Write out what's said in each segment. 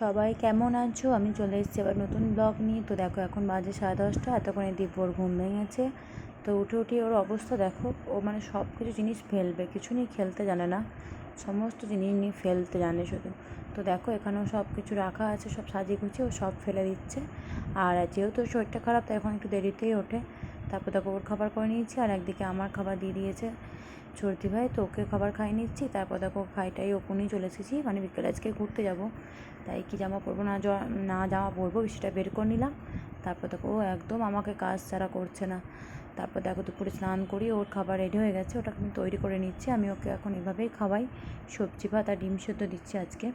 সবাই কেমন আছো? আমি চলে এসেছি আবার নতুন ব্লগ নিয়ে। তো দেখো, এখন বাজে সাড়ে দশটা। এতক্ষণে দীপর ঘুম ভেঙেছে। তো উঠে উঠে ওর অবস্থা দেখো, ও মানে সব কিছু জিনিস ফেলবে। কিছু নিয়ে খেলতে জানে না। সমস্ত জিনিস নিয়ে ফেলতে জানে শুধু। তো দেখো, এখানেও সব কিছু রাখা আছে, সব সাজিয়ে গুছিয়ে, ও সব ফেলে দিচ্ছে। আর যেহেতু শরীরটা খারাপ, তাই এখন একটু দেরিতেই ওঠে। তারপর দেখো, ওর খাবার করে নিয়েছি, আর একদিকে আমার খাবার দিয়ে দিয়েছে। সর্দি ভাই, তো ওকে খাবার খাই নিচ্ছি। তারপর দেখো খাইটাই ওপনেই চলে এসেছি। মানে বিকেলে আজকে ঘুরতে যাব। তাই কি জামা পরবো, না না জামা পরবো সেটা বের করে নিলাম। তারপর দেখো ও একদম আমাকে কাজ ছাড়া করছে না। তারপর দেখো দুপুরে স্নান করি ওর খাবার রেডি হয়ে গেছে। ওটা আমি তৈরি করে নিচ্ছি। আমি ওকে এখন এভাবেই খাওয়াই। সবজি, ভাত আর ডিম সেদ্ধ দিচ্ছি আজকে।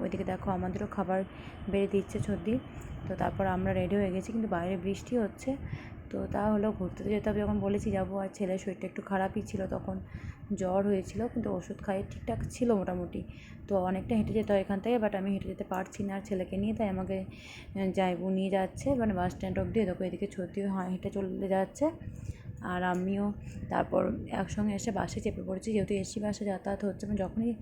ওইদিকে দেখো আমাদেরও খাবার বেড়ে দিচ্ছে সর্দি। তো তারপর আমরা রেডি হয়ে গেছি, কিন্তু বাইরে বৃষ্টি হচ্ছে। তো তা হলো ঘুরতে তো যেতে হবে, যখন বলেছি যাব, আর ছেলের শরীরটা একটু খারাপই ছিল তখন। জ্বর হয়েছিল, কিন্তু ওষুধ খাইয়ে ঠিকঠাক ছিল মোটামুটি। তো অনেকটা হেঁটে যেতে হয় এখান থেকে বাট আমি হেঁটে যেতে পারছি না আর ছেলেকে নিয়ে, তাই আমাকে যাইবু, নিয়ে যাচ্ছে। মানে বাস স্ট্যান্ড অবধি দেখো এদিকে ছতিও হেঁটে চলে যাচ্ছে। আর আমিও তারপর একসঙ্গে এসে বাসে চেপে পড়েছি। যেহেতু এসি বাসে যাতায়াত হচ্ছে মানে যখনই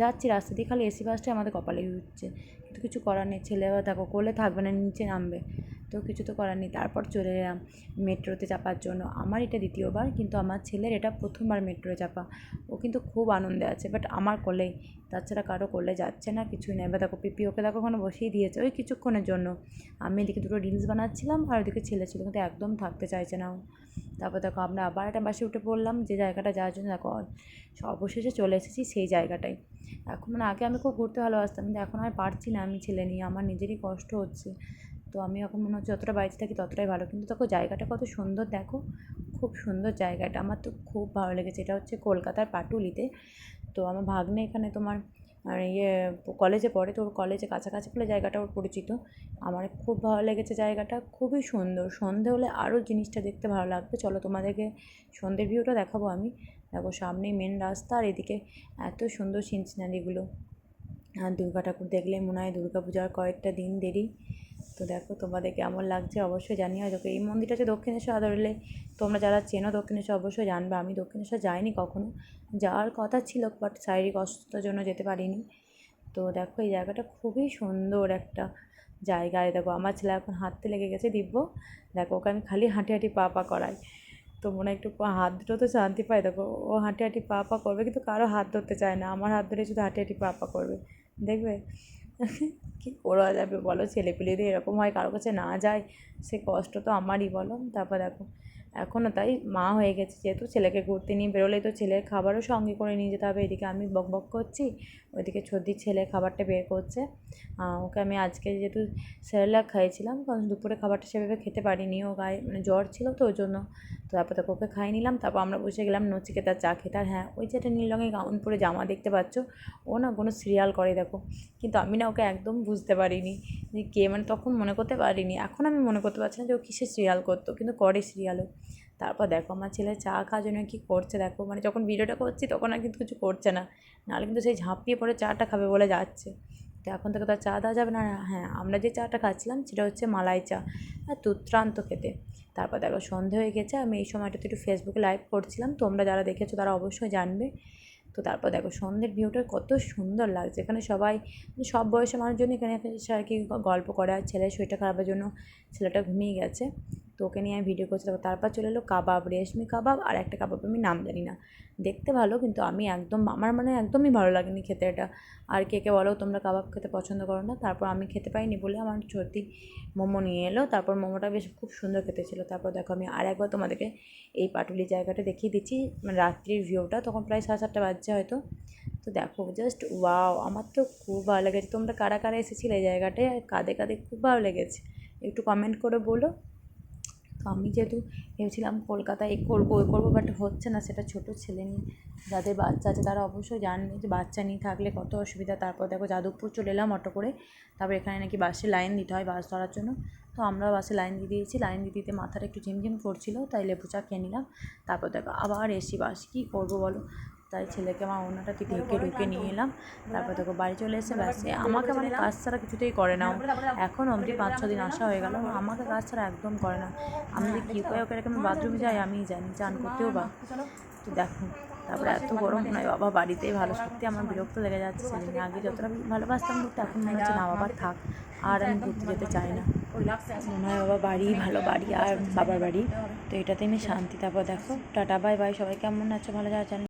যাচ্ছি রাস্তা দিয়ে খালি এসি বাসটাই আমাদের কপালে উঠছে। কিন্তু কিছু করার নেই, ছেলে দেখো কোলে থাকবে না, নিচে নামবে। তো কিছু তো করার নেই। তারপর চলে এলাম মেট্রোতে চাপার জন্য। আমার এটা দ্বিতীয়বার, কিন্তু আমার ছেলের এটা প্রথমবার মেট্রোয় চাপা। ও কিন্তু খুব আনন্দে আছে বাট আমার কোলেই তাছাড়া কারও কোলে যাচ্ছে না, কিছুই নেই বা দেখো পিপি ওকে দেখো ওখানে বসিয়ে দিয়েছে ওই কিছুক্ষণের জন্য। আমি এদিকে দুটো রিলস বানাচ্ছিলাম আর ওদিকে ছেলে ছিল, কিন্তু একদম থাকতে চাইছে না তারপর দেখো আমরা আবার একটা বাসে উঠে পড়লাম, যে জায়গাটা যাওয়ার জন্য দেখো অবশেষে চলে এসেছি সেই জায়গাটায়। এখন মানে আগে আমি খুব ঘুরতে ভালোবাসতাম, কিন্তু এখন আর পারছি না আমি ছেলে নিয়ে, আমার নিজেরই কষ্ট হচ্ছে। তো আমি এখন মনে হচ্ছে যতটা বাড়িতে থাকি ততটাই ভালো। কিন্তু দেখো জায়গাটা কত সুন্দর, দেখো খুব সুন্দর জায়গাটা। আমার তো খুব ভালো লেগেছে, এটা হচ্ছে কলকাতার পাটুলিতে। তো আমার ভাগ্নে এখানে তোমার ইয়ে কলেজে পড়ে, তো ওর কলেজে কাছাকাছি বলে জায়গাটা ওর পরিচিত। আমার খুব ভালো লেগেছে জায়গাটা, খুবই সুন্দর। সন্ধে হলে আরও জিনিসটা দেখতে ভালো লাগবে। চলো তোমাদেরকে সন্ধ্যের ভিউটা দেখাবো আমি। দেখো সামনেই মেন রাস্তা আর এদিকে এত সুন্দর সিনসিনারিগুলো আর দুর্গা ঠাকুর দেখলে মনে হয় দুর্গা পূজার কয়েকটা দিন দেরি। তো দেখো তোমাদের কেমন লাগছে? অবশ্যই জানিও দেখো এই মন্দিরটা হচ্ছে দক্ষিণেশ্বর আদরলে তোমরা যারা চেনো দক্ষিণেশ্বর অবশ্যই জানবে। আমি দক্ষিণেশ্বর যাইনি কখনো। যাওয়ার কথা ছিল বাট শারীরিক অসুস্থতার জন্য যেতে পারিনি। তো দেখো এই জায়গাটা খুবই সুন্দর একটা জায়গায় দেখো আমার ছেলে এখন হাঁটতে লেগে গেছে দিব্য। দেখো ওকে আমি খালি হাঁটি হাঁটি পা পা করাই। তো মনে একটু হাত দুটো তো শান্তি পায়। দেখো ও হাঁটি হাঁটি পা পা করবে কিন্তু কারও হাত ধরতে চায় না। আমার হাত ধরে শুধু হাঁটি হাঁটি পা পা করবে। দেখবে? কী করা যাবে বলো? ছেলেপিলে যদি এরকম হয় কারও কাছে না যায়, সে কষ্ট তো আমারই বলো। তারপর দেখো এখনও তাই মা হয়ে গেছে, যেহেতু ছেলেকে ঘুরতে নিয়ে বেরোলেই তো ছেলের খাবারও সঙ্গে করে নিয়ে যেতে হবে। এদিকে আমি বক বক করছি, ওইদিকে ছর্দির ছেলে খাবারটা বের করছে। ওকে আমি আজকে যেহেতু স্যারেলাক খাইয়েছিলাম কারণ দুপুরে খাবারটা সেভাবে খেতে পারিনি, ও গায়ে মানে জ্বর ছিল তো ওই জন্য তো তারপর তাকে ওকে খাইয়ে নিলাম, তারপর আমরা বসে গেলাম নচিকেতার চা খেতে। আর হ্যাঁ ওই যে একটা নীল রঙের গাউন পরে জামা দেখতে পাচ্ছ, ও না কোনো সিরিয়াল করে দেখো। কিন্তু আমি না ওকে একদম বুঝতে পারিনি যে কে মানে তখন মনে করতে পারিনি। এখন আমি মনে করতে পারছি না যে ও কিসে সিরিয়াল করতো, কিন্তু করে সিরিয়ালও তারপর দেখো, আমার ছেলে চা খাওয়ার জন্য কী করছে দেখো মানে যখন ভিডিওটা করছি তখন আর কিন্তু কিছু করছে না। নাহলে কিন্তু সেই ঝাঁপিয়ে পড়ে চাটা খাবে বলে যাচ্ছে। তো এখন থেকে তো আর চা দেওয়া যাবে না। হ্যাঁ আমরা যে চাটা খাচ্ছিলাম সেটা হচ্ছে মালাই চা আর দুর্দান্ত খেতে। তারপর দেখো সন্ধে হয়ে গেছে, আমি এই সময়টাতে একটু ফেসবুকে লাইভ করছিলাম। তোমরা যারা দেখেছ তারা অবশ্যই জানবে। তো তারপর দেখো সন্ধ্যের ভিউটা কত সুন্দর লাগছে। এখানে সবাই মানে সব বয়সের মানুষজনই এখানে আর কি গল্প করে। আর ছেলের শরীরটা খারাপের জন্য ছেলেটা ঘুমিয়ে গেছে। তো ওকে নিয়ে আমি ভিডিও করছি তারপর চলে এলো কাবাব, রেশমি কাবাব আর একটা কাবাব আমি নাম জানি না। দেখতে ভালো, কিন্তু আমি একদম, আমার মানে একদমই ভালো লাগেনি খেতে এটা। আর কে কে বলো, তোমরা কাবাব খেতে পছন্দ করো না। তারপর আমি খেতে পাইনি বলে আমার সত্যি মোমো নিয়ে এলো। তারপর মোমোটা বেশ খুব সুন্দর খেতে ছিল। তারপর দেখো আমি আর একবার তোমাদেরকে এই পাটুলি জায়গাটা দেখিয়ে দিচ্ছি। মানে রাত্রির ভিউটা, তখন প্রায় সাড়ে সাতটা বাজছে হয়তো। তো দেখো জাস্ট ওয়াও আমার তো খুব ভালো লেগেছে। তোমরা কারা কারা এসেছিলে এই জায়গাটায়? কাঁদে কাঁদে খুব ভালো লেগেছে? একটু কমেন্ট করে বলো। তো আমি যেহেতু ভেবেছিলাম কলকাতায় এ করব ওই করব বাট হচ্ছে না, সেটা ছোটো ছেলে নিয়ে। যাদের বাচ্চা আছে, তারা অবশ্যই জানবে যে বাচ্চা নিয়ে থাকলে কত অসুবিধা। তারপর দেখো যাদবপুর চলে এলাম অটো করে। তারপর এখানে নাকি বাসে লাইন দিতে হয় বাস ধরার জন্য। তো আমরা বাসে লাইন দিয়ে দিয়েছি। লাইন দিয়ে দিতে মাথাটা একটু ঝিমঝিম করছিল, তাই লেবু চা খেয়ে নিলাম। তারপর দেখো আবার এসি বাস, কী করব বলো? তাই ছেলেকে আমার ওনাটাতে ঢেকে ঢুকে নিয়ে এলাম। তারপর দেখো বাড়ি চলে এসে ব্যাসে আমাকে মানে কাজ ছাড়া কিছুতেই করে না। এখন অবধি পাঁচ ছ দিন আসা হয়ে গেল। আমাকে কাজ ছাড়া একদম করে না। আমি যে কী করে ওকে আমি বাথরুমে যাই আমিই জানি। চান করতেও বা। তো দেখো তারপরে এত গরম হয় বাবা বাড়িতেই ভালো সত্যি আমার বিরক্ত লেগে যাচ্ছে। সেদিন আগে যতটা ভালোবাসতাম ঘুরতে এখন মনে হচ্ছে না বাবা থাক আর আমি ঘুরতে যেতে চাই না। মনে হয় বাবা বাড়ি ভালো বাড়ি আর বাবার বাড়ি। তো এটাতে আমি শান্তি। তারপর দেখো টাটা বাই বাই সবাই কেমন আছো? ভালো যাওয়ার জানি